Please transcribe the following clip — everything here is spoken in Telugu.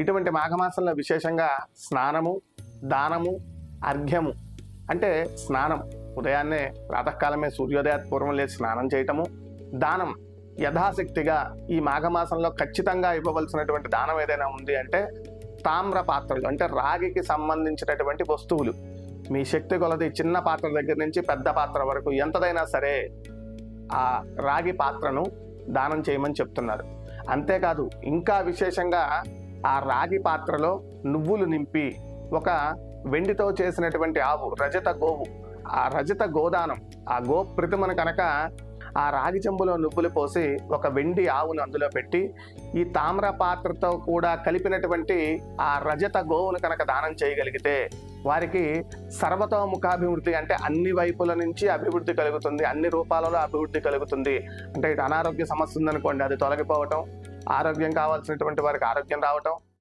ఇటువంటి మాఘమాసంలో విశేషంగా స్నానము దానము అర్ఘ్యము. అంటే స్నానం. ఉదయాన్నే ప్రాతకాలమే సూర్యోదయా పూర్వం లేచి స్నానం చేయటము దానం యథాశక్తిగా ఈ మాఘమాసంలో ఖచ్చితంగా ఇవ్వవలసినటువంటి దానం ఏదైనా ఉంది అంటే తామ్ర పాత్రలు అంటే రాగికి సంబంధించినటువంటి వస్తువులు. మీ శక్తి కొలది చిన్న పాత్ర దగ్గర నుంచి పెద్ద పాత్ర వరకు ఎంతదైనా సరే ఆ రాగి పాత్రను దానం చేయమని చెప్తున్నారు. అంతేకాదు ఇంకా విశేషంగా ఆ రాగి పాత్రలో నువ్వులు నింపి ఒక వెండితో చేసినటువంటి ఆవు రజత గోవు. ఆ రజత గోదానం ఆ గో ప్రతిమను కనుక ఆ రాగి చెంబులో నువ్వులు పోసి ఒక వెండి ఆవును అందులో పెట్టి ఈ తామ్ర పాత్రతో కూడా కలిపినటువంటి ఆ రజత గోవును కనుక దానం చేయగలిగితే వారికి సర్వతోముఖాభివృద్ధి అంటే అన్ని వైపుల నుంచి అభివృద్ధి కలుగుతుంది అన్ని రూపాలలో అభివృద్ధి కలుగుతుంది. అంటే ఇటు అనారోగ్య సమస్య ఉందనుకోండి అది తొలగిపోవటం ఆరోగ్యం కావాల్సినటువంటి వారికి ఆరోగ్యం రావటం